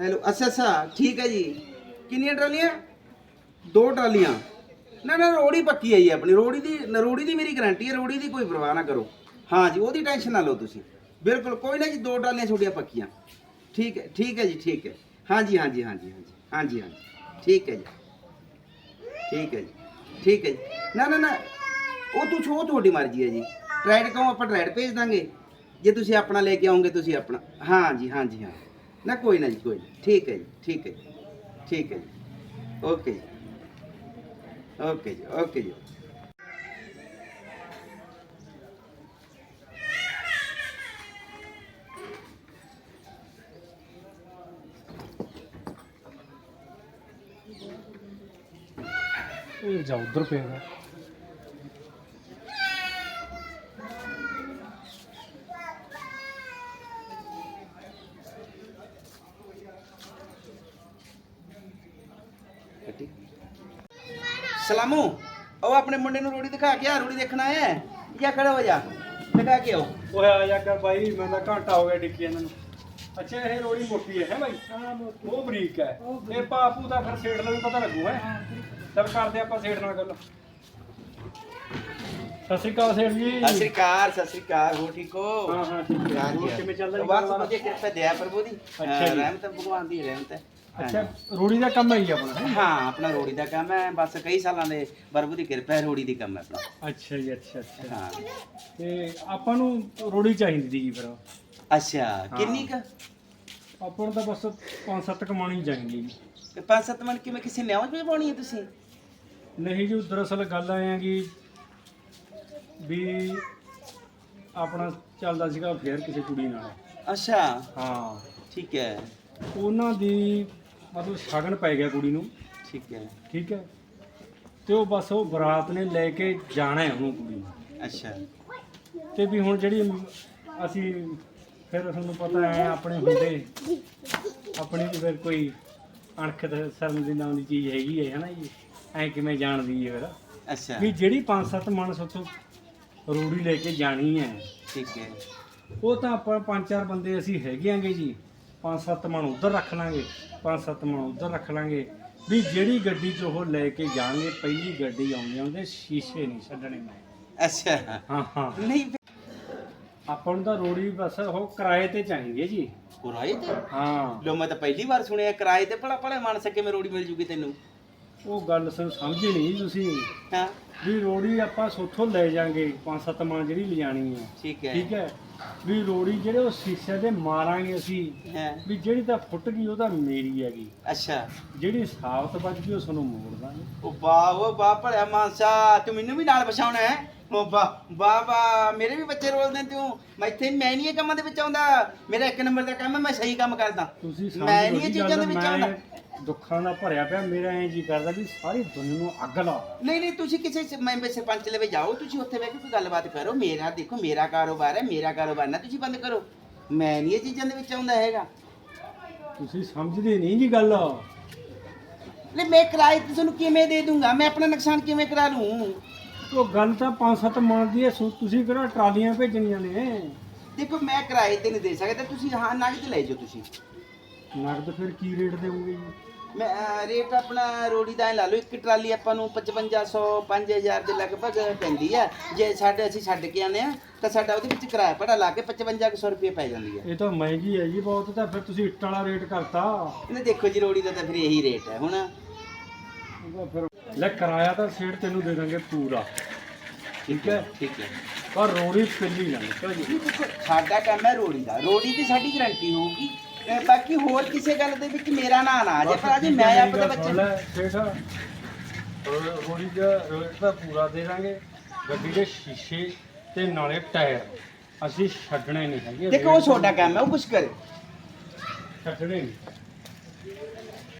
Hello, ਅੱਛਾ ਅੱਛਾ, ਠੀਕ ਹੈ ਜੀ। ਕਿੰਨੀਆਂ ਟਰਾਲੀਆਂ? ਦੋ ਟਰਾਲੀਆਂ। ਨਾ ਨਾ, ਰੋੜੀ ਪੱਕੀ ਹੈ ਜੀ ਆਪਣੀ। ਰੋੜੀ ਦੀ ਰੋੜੀ ਦੀ ਮੇਰੀ ਗਾਰੰਟੀ ਹੈ, ਰੋੜੀ ਦੀ ਕੋਈ ਪਰਵਾਹ ਨਾ ਕਰੋ। ਹਾਂ ਜੀ, ਉਹਦੀ ਟੈਨਸ਼ਨ ਨਾ ਲਓ ਤੁਸੀਂ। ਬਿਲਕੁਲ, ਕੋਈ ਨਾ ਜੀ, ਦੋ ਟਰਾਲੀਆਂ ਛੋਟੀਆਂ ਪੱਕੀਆਂ। ਠੀਕ ਹੈ ਠੀਕ ਹੈ ਜੀ, ਠੀਕ ਹੈ। ਹਾਂ ਜੀ ਹਾਂ ਜੀ ਹਾਂ ਜੀ ਹਾਂ ਜੀ ਹਾਂ ਜੀ ਠੀਕ ਹੈ ਜੀ। ਠੀਕ ਹੈ ਜੀ। ਠੀਕ ਹੈ ਜੀ। ਨਾ ਨਾ ਨਾ, ਉਹ ਤੂੰ ਛੋ, ਤੁਹਾਡੀ ਮਰਜ਼ੀ ਹੈ ਜੀ। ਟਰੈਡ ਕਹੋ ਆਪਾਂ ਟਰੈਡ ਭੇਜ ਦਾਂਗੇ? ਜੇ ਤੁਸੀਂ ਆਪਣਾ ਲੈ ਕੇ ਆਉਂਗੇ ਤੁਸੀਂ ਆਪਣਾ। ਹਾਂ ਜੀ ਹਾਂ ਜੀ, ਹਾਂ ਨਾ ਕੋਈ ਨਾ ਜੀ ਕੋਈ ਨਾ ਠੀਕ ਹੈ ਜੀ ਠੀਕ ਹੈ ਜੀ ਠੀਕ ਹੈ ਜੀ ਓਕੇ ਜੀ ਓਕੇ ਜੀ ਓਕੇ ਜੀ ਇਹ ਜਾ ਉਧਰ ਸਲਾਮੂ ਉਹ ਆਪਣੇ ਮੁੰਡੇ ਨੂੰ ਰੋੜੀ ਦਿਖਾ ਕੇ ਆ ਰੋੜੀ ਦੇਖਣਾ ਹੈ? ਜਾਂ ਖੜਾ ਹੋ ਜਾ ਦਿਖਾ ਕੇ ਆਓ। ਓਏ ਆ ਜਾ ਕਰ ਬਾਈ ਮੈਂ ਤਾਂ ਘੰਟਾ ਹੋ ਗਿਆ ਡਿੱਕੀ ਇਹਨਾਂ ਨੂੰ। ਅੱਛਾ ਇਹ ਰੋੜੀ ਮੋਟੀ ਹੈ ਹੈ ਬਾਈ? ਉਹ ਬਰੀਕ ਹੈ। ਇਹ ਪਾਪੂ ਦਾ ਫਿਰ ਸੇੜ ਨਾਲ ਵੀ ਪਤਾ ਲੱਗੂ ਹੈ? ਚੱਲ ਕਰਦੇ ਆਪਾਂ ਸੇੜ ਨਾਲ ਗੱਲ। ਸਤਿ ਸ਼੍ਰੀ ਅਕਾਲ ਸੇੜ ਜੀ। ਸਤਿ ਸ੍ਰੀ ਅਕਾਲ ਸਤਿ ਸ੍ਰੀ ਅਕਾਲ ਹੋ ਠੀਕ ਹੋ? ਹਾਂ ਹਾਂ ਠੀਕ ਹੈ। ਹੋਰ ਹਾਂ। ਕਿਵੇਂ ਚੱਲਦਾ ਜੀ ਬਸ ਕਾਰੋਬਾਰ? ਵਧੀਆ ਕਿਰਪਾ ਦਿਆ ਪ੍ਰਭੂ ਦੀ। ਅੱਛਾ ਜੀ। ਰਹਿਮਤ ਭਗਵਾਨ ਦੀ ਰਹਿਮਤ ਹੈ। ਅੱਛਾ ਰੋੜੀ ਦਾ ਕੰਮ ਹੈ ਜੀ ਆਪਣਾ ਹੈਂ? ਹਾਂ ਆਪਣਾ ਰੋੜੀ ਦਾ ਕੰਮ ਹੈ। ਬਸ ਕਈ ਸਾਲਾਂ ਦੇ ਪ੍ਰਭੂ ਦੀ ਕਿਰਪਾ ਹੈ ਰੋੜੀ ਦੀ ਕੰਮ ਹੈ ਆਪਣਾ। ਅੱਛਾ ਜੀ ਅੱਛਾ ਅੱਛਾ। ਹਾਂ। ਤੇ ਆਪਾਂ ਨੂੰ ਰੋੜੀ ਚਾਹੀਦੀ ਸੀ ਜੀ ਫਿਰ। ਅੱਛਾ ਕਿੰਨੀ ਕ? ਆਪਾਂ ਨੂੰ ਤਾਂ ਬਸ ਪੰਜ ਸੱਤ ਕਮਾਣੀ ਚਾਹੀਦੀ ਜੀ। ਤੇ ਪੰਜ ਸੱਤ ਮਣ ਕਿਵੇਂ ਕਿਸੇ ਨਿਆਉ ਚ ਪਾਉਣੀ ਹੈ ਤੁਸੀਂ? ਨਹੀਂ ਜੀ ਦਰਅਸਲ ਗੱਲ ਆਏ ਆ ਕਿ ਵੀ ਆਪਣਾ ਚੱਲਦਾ ਸੀਗਾ ਫੇਰ ਕਿਸੇ ਕੁੜੀ ਨਾਲ। ਅੱਛਾ। ਹਾਂ। ਠੀਕ ਹੈ। ਉਹਨਾਂ ਦੀ ਮਤਲਬ ਸ਼ਗਨ ਪੈ ਗਿਆ ਕੁੜੀ ਨੂੰ। ਠੀਕ ਹੈ। ਠੀਕ ਹੈ। ਤੇ ਉਹ ਬਸ ਉਹ ਬਰਾਤ ਨੇ ਲੈ ਕੇ ਜਾਣਾ ਹੈ ਉਹਨੂੰ ਕੁੜੀ ਨੂੰ। ਅੱਛਾ। ਤੇ ਵੀ ਹੁਣ ਜਿਹੜੀ ਅਸੀਂ ਫਿਰ ਤੁਹਾਨੂੰ ਪਤਾ ਹੈ ਆਪਣੇ ਹੁੰਦੇ ਆਪਣੀ ਵੀ ਫਿਰ ਕੋਈ ਅਣਖ ਸ਼ਰਮ ਦੀ ਨਾਮ ਦੀ ਚੀਜ਼ ਹੈਗੀ ਹੈ ਹਨਾ ਜੀ? ਐ ਕਿਵੇਂ ਜਾਣਦੀ ਹੈ ਫਿਰ? ਅੱਛਾ। ਵੀ ਜਿਹੜੀ ਪੰਜ ਸੱਤ ਮਣ ਸੋਥੋਂ ਰੂੜੀ ਲੈ ਕੇ ਜਾਣੀ ਹੈ। ਠੀਕ ਹੈ। ਉਹ ਤਾਂ ਆਪਾਂ ਪੰਜ ਚਾਰ ਬੰਦੇ ਅਸੀਂ ਹੈਗੇ ਆਂਗੇ ਜੀ। ਪੰਜ ਸੱਤ ਮਣ ਉਧਰ ਰੱਖ ਲਾਂਗੇ ਪੰਜ ਸੱਤ ਮਣ ਉਧਰ ਰੱਖ ਲਾਂਗੇ। ਵੀ ਜਿਹੜੀ ਗੱਡੀ 'ਚ ਉਹ ਲੈ ਕੇ ਜਾਣਗੇ ਪਹਿਲੀ ਗੱਡੀ ਆਉਂਦੀ ਆਉਂਦੇ ਸ਼ੀਸ਼ੇ ਨਹੀਂ ਛੱਡਣੇ ਮੈਂ। ਅੱਛਾ। ਹਾਂ ਹਾਂ। ਨਹੀਂ। ਆਪਾਂ ਨੂੰ ਤਾਂ ਰੋੜੀ ਬਸ ਉਹ ਕਿਰਾਏ ਤੇ ਚਾਹੀਦੀ ਹੈ ਜੀ। ਕਿਰਾਏ ਤੇ? ਹਾਂ। ਲੋ ਮੈਂ ਤਾਂ ਪਹਿਲੀ ਵਾਰ ਸੁਣਿਆ ਕਿਰਾਏ ਤੇ ਭਲਾ ਭਲਾ ਮਨ ਸਕੇ ਮੈਂ ਰੋੜੀ ਮਿਲ ਜੂਗੀ ਤੈਨੂੰ? ਉਹ ਗੱਲ ਸਮਝੇ ਨਹੀਂ ਤੁਸੀਂ। ਹਾਂ। ਵੀ ਰੋੜੀ ਆਪਾਂ ਸੋਥੋਂ ਲੈ ਜਾਾਂਗੇ ਪੰਜ ਸੱਤ ਮਣ ਜਿਹੜੀ ਲਿਜਾਣੀ ਹੈ ਠੀਕ ਹੈ। ਠੀਕ ਹੈ? ਵੀ ਰੋੜੀ ਜਿਹੜੇ ਉਹ ਸ਼ੀਸ਼ੇ ਦੇ ਮਾਰਾਂਗੇ ਅਸੀਂ ਹਾਂ। ਵੀ ਜਿਹੜੀ ਤਾਂ ਫੁੱਟ ਗਈ ਉਹ ਤਾਂ ਮੇਰੀ ਹੈਗੀ। ਅੱਛਾ। ਜਿਹੜੀ ਸਾਬਤ ਬਚ ਗਈ ਉਹ ਸਾਨੂੰ ਮੋੜ ਦਾਂਗੇ। ਉਹ ਵਾਹ ਉਹ ਵਾਹ ਭਲਿਆ ਮਾਨਸਾ ਤੂੰ ਮੈਨੂੰ ਵੀ ਨਾਲ ਬਸਾਉਣਾ ਹੈ? ਉਹ ਵਾਹ ਵਾਹ ਵਾਹ ਮੇਰੇ ਵੀ ਬੱਚੇ ਰੋਲਦੇ ਤੂੰ। ਮੈਂ ਇੱਥੇ ਮੈਂ ਨਹੀਂ ਇਹ ਕੰਮਾਂ ਦੇ ਵਿੱਚ ਆਉਂਦਾ। ਮੇਰਾ ਇੱਕ ਨੰਬਰ ਦਾ ਕੰਮ ਹੈ ਮੈਂ ਸਹੀ ਕੰਮ ਕਰਦਾ। ਤੁਸੀਂ ਮੈਂ ਨਹੀਂ ਇਹ ਚੀਜ਼ਾਂ ਦੇ ਵਿੱਚ ਆਉਂਦਾ। ਦੁੱਖਾਂ ਦਾ ਭਰਿਆ ਪਿਆ ਮੇਰਾ ਐਂ ਜੀ ਕਰਦਾ ਵੀ ਸਾਰੀ ਦੁਨੀਆ ਨੂੰ ਅੱਗ ਲਾ ਨਹੀਂ ਨਹੀਂ ਤੁਸੀਂ ਕਿਸੇ ਸ- ਮੈਂਬਰ ਸਰਪੰਚ ਲਵੇ ਜਾਓ ਤੁਸੀਂ ਉੱਥੇ ਬਹਿ ਕੇ ਕੋਈ ਗੱਲਬਾਤ ਕਰੋ। ਮੇਰਾ ਦੇਖੋ ਮੇਰਾ ਕਾਰੋਬਾਰ ਹੈ ਮੇਰਾ ਕਾਰੋਬਾਰ ਨਾ ਤੁਸੀਂ ਬੰਦ ਕਰੋ। ਮੈਂ ਨਹੀਂ ਇਹ ਚੀਜ਼ਾਂ ਦੇ ਵਿੱਚ ਆਉਂਦਾ ਹੈਗਾ। ਤੁਸੀਂ ਸਮਝਦੇ ਨਹੀਂ ਜੀ ਗੱਲ। ਨਹੀਂ ਮੈਂ ਕਿਰਾਏ ਤੇ ਤੁਹਾਨੂੰ ਕਿਵੇਂ ਦੇ ਦੂੰਗਾ? ਮੈਂ ਆਪਣਾ ਨੁਕਸਾਨ ਕਿਵੇਂ ਕਰਾ ਲੂੰ ਉਹ ਗੱਲ ਤਾਂ ਪੰਜ ਸੱਤ ਮਣ ਦੀ ਸੋ ਤੁਸੀਂ ਕਿਹੜਾ ਟਰਾਲੀਆਂ ਭੇਜਣੀਆਂ ਨੇ? ਦੇਖੋ ਮੈਂ ਕਿਰਾਏ ਤੇ ਨਹੀਂ ਦੇ ਸਕਦਾ ਤੁਸੀਂ ਹਾਂ ਨਗਦ ਲੈ ਜਾਓ ਤੁਸੀਂ। ਨਗਦ ਫਿਰ ਕੀ ਰੇਟ ਦੇਵੋਗੇ ਜੀ? ਮੈਂ ਅਹ, ਰੇਟ ਆਪਣਾ ਰੋੜੀ ਦਾ ਐਂ ਲਾ ਲਓ ਇੱਕ ਟਰਾਲੀ ਆਪਾਂ ਨੂੰ 5500 5000 ਦੇ ਲਗਭਗ ਪੈਂਦੀ ਹੈ ਜੇ ਸਾਡੇ ਅਸੀਂ ਛੱਡ ਕੇ ਆਨੇ ਆ ਤਾਂ ਸਾਡਾ ਉਹਦੇ ਵਿੱਚ ਕਿਰਾਇਆ ਭੜਾ ਲਾ ਕੇ 5500 ਰੁਪਏ ਪੈ ਜਾਂਦੀ ਹੈ ਇਹ ਤਾਂ ਮਹਿੰਗੀ ਹੈ ਜੀ ਬਹੁਤ ਤਾਂ ਫਿਰ ਤੁਸੀਂ ਇੱਟ ਵਾਲਾ ਰੇਟ ਕਰਤਾ। ਇਹਨੇ ਦੇਖੋ ਜੀ ਰੋੜੀ ਦਾ ਤਾਂ ਫਿਰ ਇਹੀ ਰੇਟ ਹੈ ਹੁਣ। ਉਹਦਾ ਫਿਰ ਲੈ ਕਿਰਾਇਆ ਤਾਂ ਸੇਠ ਤੈਨੂੰ ਦੇ ਦਾਂਗੇ ਪੂਰਾ। ਠੀਕ ਹੈ? ਠੀਕ ਹੈ। ਪਰ ਰੋੜੀ ਪਿੱਲੀ ਨਾ ਨਿਕਲ ਜੀ। ਸਾਡਾ ਕੰਮ ਹੈ ਰੋੜੀ ਦਾ। ਰੋੜੀ ਦੀ ਸਾਡੀ ਗਾਰੰਟੀ ਹੋਊਗੀ। ਬਾਕੀ ਹੋਰ ਕਿਸੇ ਗੱਲ ਦੇ ਵਿੱਚ ਮੇਰਾ ਨਾਂ ਨਾ ਆ ਜਾਏ ਪਰ ਅਜੇ ਮੈਂ ਆਪਣੇ ਬੱਚੇ ਨੂੰ- ਸੇਠ। ਰੋੜੀ ਦਾ ਰੇਟ ਤਾਂ ਪੂਰਾ ਦੇ ਦਾਂਗੇ। ਗੱਡੀ ਦੇ ਸ਼ੀਸ਼ੇ ਤੇ ਨਾਲੇ ਟਾਇਰ। ਅਸੀਂ ਛੱਡਣੇ ਨਹੀਂ ਹੈਗੇ ਦੇਖੋ ਉਹ ਛੋਟਾ ਕੰਮ ਹੈ ਉਹ ਕੁਛ ਕਰੇ। ਛੱਡਣੇ ਨਹੀਂ।